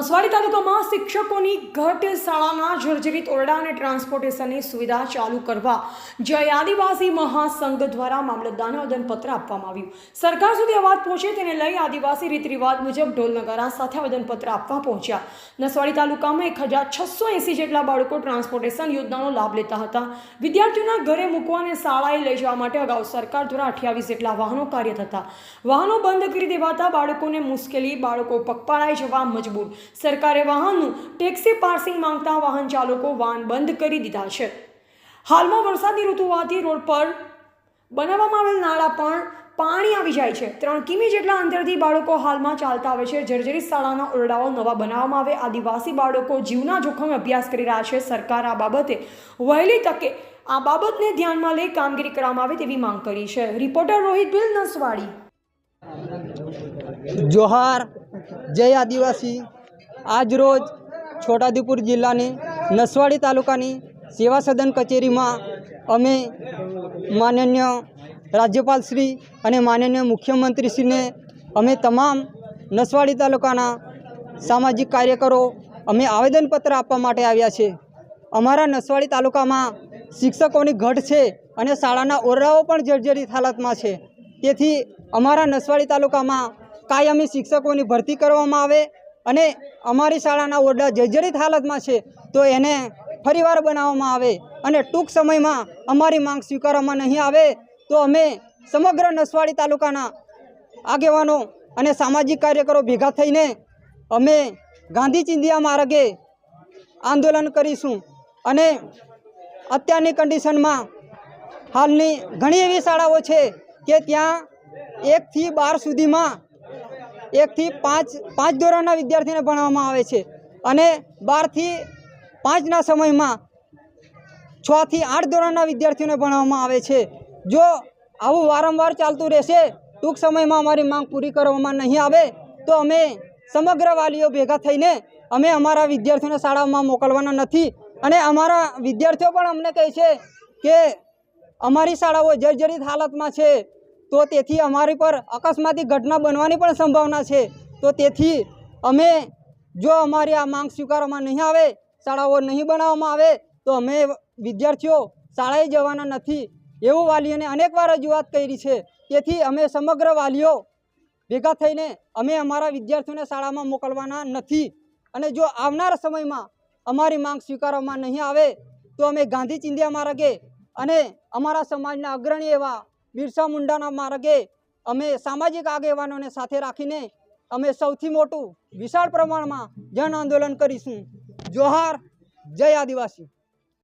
નસવાડી તાલુકામાં શિક્ષકોની ઘટ શાળાના જર્જરિત ઓરડા અને ટ્રાન્સપોર્ટેશનની સુવિધા ચાલુ કરવા જય આદિવાસી મહાસંઘ દ્વારા મામલતદારને આવેદનપત્ર આપવામાં આવ્યું. સરકાર સુધી અવાજ પહોંચે તેને લઈ આદિવાસી રીત રિવાજ મુજબ ઢોલ નગારા સાથે આવેદનપત્ર આપવા પહોંચ્યા. નસવાડી તાલુકામાં એક હજાર છસો એંસી જેટલા બાળકો ટ્રાન્સપોર્ટેશન યોજનાનો લાભ લેતા હતા. વિદ્યાર્થીઓના ઘરે મૂકવા અને શાળાએ લઈ જવા માટે અગાઉ સરકાર દ્વારા અઠ્યાવીસ જેટલા વાહનો કાર્યરત હતા વાહનો બંધ કરી દેવાતા બાળકોને મુશ્કેલી, બાળકો પગપાળાએ જવા મજબૂર. સરકારે વાહનનું ટેક્સી પાર્સિંગ માંગતા વાહન ચાલકો વાહન બંધ કરી દીધા છે. હાલમાં વરસાદની ઋતુ હોવાથી રોડ પર બનાવવામાં આવેલ નાળા પણ પાણી આવી જાય છે. ત્રણ કિમી જેટલા અંતરથી બાળકો હાલમાં ચાલતા આવે છે. જર્જરિત શાળાના ઓરડાઓ નવા બનાવવામાં આવે. આદિવાસી બાળકો જીવના જોખમે અભ્યાસ કરી રહ્યા છે. સરકાર આ બાબતે વહેલી તકે આ બાબતને ધ્યાનમાં લઈ કામગીરી કરવામાં આવે તેવી માંગ કરી છે. રિપોર્ટર રોહિત બિલ નસવાડી. જોહાર. જય આદિવાસી. આજ રોજ છોટાઉદેપુર જિલ્લાની નસવાડી તાલુકાની સેવા સદન કચેરીમાં અમે માનનીય રાજ્યપાલશ્રી અને માનનીય મુખ્યમંત્રીશ્રીને અમે તમામ નસવાડી તાલુકાના સામાજિક કાર્યકરો અમે આવેદનપત્ર આપવા માટે આવ્યા છે. અમારા નસવાડી તાલુકામાં શિક્ષકોની ઘટ છે અને શાળાના ઓરડાઓ પણ જર્જરિત હાલતમાં છે. તેથી અમારા નસવાડી તાલુકામાં કાયમી શિક્ષકોની ભરતી કરવામાં આવે અને અમારી શાળાના ઓરડા જર્જરિત હાલતમાં છે, તો એને ફરીવાર બનાવવામાં આવે અને ટૂંક સમયમાં અમારી માંગ સ્વીકારવામાં નહીં આવે, તો અમે સમગ્ર નસવાડી તાલુકાના આગેવાનો અને સામાજિક કાર્યકરો ભેગા થઈને અમે ગાંધી ચિંધિયા માર્ગે આંદોલન કરીશું. અને અત્યારની કન્ડિશનમાં હાલની ઘણી એવી શાળાઓ છે કે ત્યાં એકથી બાર સુધીમાં એકથી પાંચ પાંચ ધોરણના વિદ્યાર્થીને ભણાવવામાં આવે છે. અને બારથી પાંચના સમયમાં છથી આઠ ધોરણના વિદ્યાર્થીઓને ભણાવવામાં આવે છે. જો આવું વારંવાર ચાલતું રહેશે, ટૂંક સમયમાં અમારી માંગ પૂરી કરવામાં નહીં આવે, તો અમે સમગ્ર વાલીઓ ભેગા થઈને અમે અમારા વિદ્યાર્થીઓને શાળામાં મોકલવાના નથી. અને અમારા વિદ્યાર્થીઓ પણ અમને કહે છે કે અમારી શાળાઓ જર્જરિત હાલતમાં છે. તો તેથી અમારી પર અકસ્માતી ઘટના બનવાની પણ સંભાવના છે. તો તેથી અમે જો અમારી આ માંગ સ્વીકારવામાં નહીં આવે, શાળાઓ નહીં બનાવવામાં આવે, તો અમે વિદ્યાર્થીઓ શાળાએ જવાના નથી એવું વાલીઓને અનેકવાર રજૂઆત કરી છે. તેથી અમે સમગ્ર વાલીઓ ભેગા થઈને અમે અમારા વિદ્યાર્થીઓને શાળામાં મોકલવાના નથી. અને જો આવનાર સમયમાં અમારી માંગ સ્વીકારવામાં નહીં આવે, તો અમે ગાંધી ચિંધ્યા માર્ગે અને અમારા સમાજના અગ્રણી એવા બિરસા મુંડાના માર્ગે અમે સામાજિક આગેવાનોને સાથે રાખીને અમે સૌથી મોટું વિશાળ પ્રમાણમાં જન આંદોલન કરીશું. જોહાર, જય આદિવાસી.